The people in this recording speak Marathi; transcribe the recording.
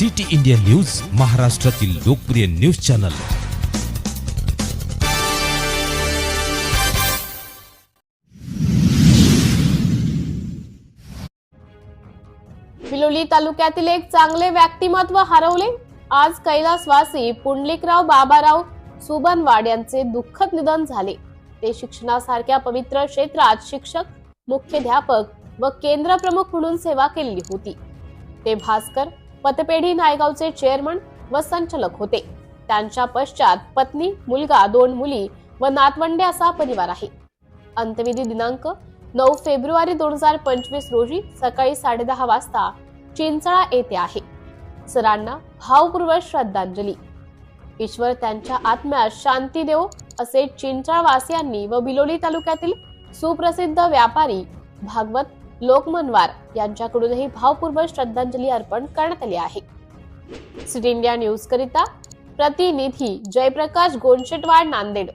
सिटी इंडिया न्यूज महाराष्ट्रातील लोकप्रिय न्यूज चॅनल. बिलोली तालुक्यातील एक चांगले व्यक्तिमत्व हरवले. आज कैलासवासी पुंडलिकराव बाबाराव सुबनवाड यांचे दुःखद निधन झाले. ते शिक्षणासारख्या पवित्र क्षेत्रात शिक्षक मुख्याध्यापक व केंद्र प्रमुख म्हणून सेवा केलेली होती. ते भास्कर पतपेढी नायगावचे चेअरमन व संचालक होते. त्यांच्या पश्चात पत्नी मुलगा दोन मुली व नातवंडे असा परिवार आहे. अंत्यविधी दिनांक नऊ फेब्रुवारी दोन हजार पंचवीस रोजी सकाळी साडेदहा वाजता चिंचळा येथे आहे. सरांना भावपूर्वक श्रद्धांजली. ईश्वर त्यांच्या आत्म्यास शांती देव असे चिंचाळवासियांनी व बिलोली तालुक्यातील सुप्रसिद्ध व्यापारी भागवत लोकमनवार यांच्याकडूनही भावपूर्वक श्रद्धांजली अर्पण करण्यात आली आहे. सिटी इंडिया न्यूज करिता प्रतिनिधी जयप्रकाश गोंशेटवाड नांदेड.